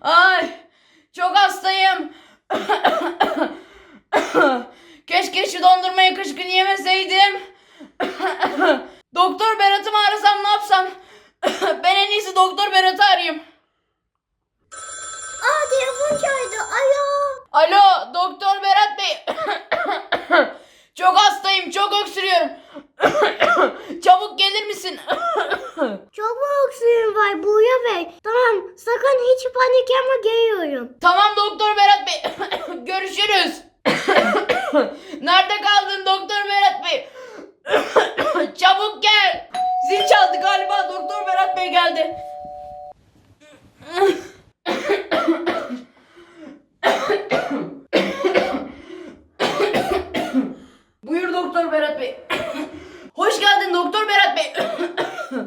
Ay çok hastayım. Keşke şu dondurmayı kış günü yemeseydim. Doktor Berat'ı mı arasam ne yapsam? ben en iyisi Doktor Berat'ı arayayım. Aa telefon çaldı. Alo. Alo Doktor Berat Bey. çok hastayım çok öksürüyorum. Çabuk gelir misin? Çok mu öksürüğün var Buğra Bey? Tamam sakın hiç panik yapma geliyorum. tamam Doktor Berat Bey. Görüşürüz. Nerede kaldın Doktor Berat Bey? Çabuk gel. Zil çaldı galiba Doktor Berat Bey geldi. Buyur Doktor Berat Bey. Hoş geldin Doktor Berat Bey.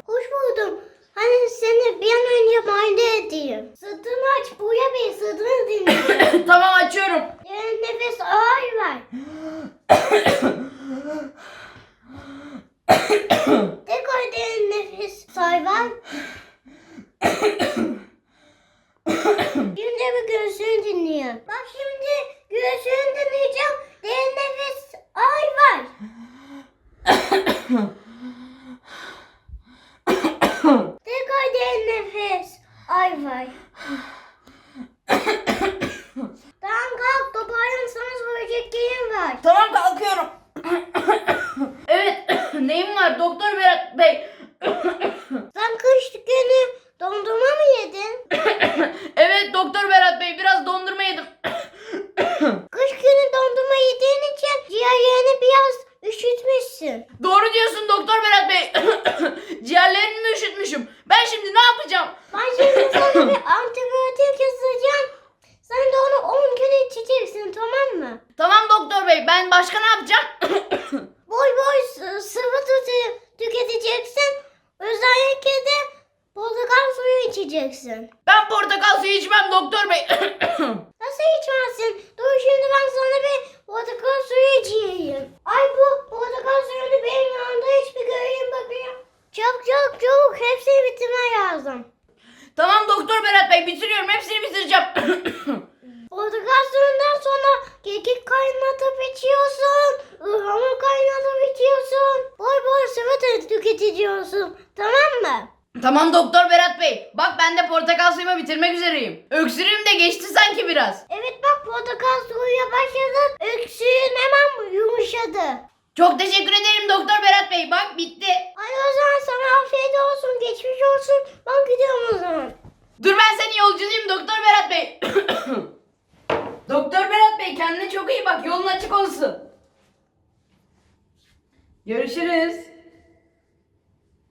Hoş buldum. Hani seni bir an önce muayene edeyim. Sırtını aç Buğra Bey sırtını dinle. tamam açıyorum. Derin nefes ağır ver. Tekrar derin nefes say ver. Şimdi bir göğsünü dinliyorum. Bak şimdi göğsünü dinleyeceğim. Derin nefes ağır ver. Tekrar derin nefes ağır ver. tamam kalk toparlansanız verecek yerim var. Tamam kalkıyorum. evet neyim var Doktor Berat Bey? Sen kış günü dondurma mı yedin? evet Doktor Berat Bey biraz dondurma yedim. Kış günü dondurma yediğin için ciğerlerini biraz üşütmüşsün. Doğru diyorsun Doktor Berat Bey. Ciğerlerimi mi üşütmüşüm? Ben şimdi ne yapacağım? Ben şimdi sana bir antibiyotik yazacağım. Sen de onu 10 gün içeceksin tamam mı? Tamam Doktor Bey ben başka ne yapacağım? Boy boy sı- sıvı tüte- tüketeceksin. Özellikle de portakal suyu içeceksin. ben portakal suyu içmem Doktor Bey. Nasıl içmezsin? Dur şimdi ben sana bir portakal suyu içeyim. Ay bu portakal suyunu benim yanımda hiç bir göreyim bakayım. Çabuk çabuk çabuk hepsini bitirmen lazım. tamam Doktor Berat Bey bitiriyorum hepsini bitireceğim. Portakal suyundan sonra kekik kaynatıp içiyorsun. Ihlamur kaynatıp içiyorsun. Boy boy sıvı tüketiyorsun. Tamam mı? Tamam Doktor Berat Bey. Bak ben de portakal suyumu bitirmek üzereyim. Öksürüğüm de geçti sanki biraz. Evet bak portakal suyuyla başladın. Öksürüğün hemen yumuşadı. Çok teşekkür ederim Doktor Berat Bey. Bak bitti. Ay o zaman sana afiyet olsun, geçmiş olsun. Ben gidiyorum o zaman. Dur ben senin yolcunuyum Doktor Berat Bey. Doktor Berat Bey kendine çok iyi bak. Yolun açık olsun. Görüşürüz.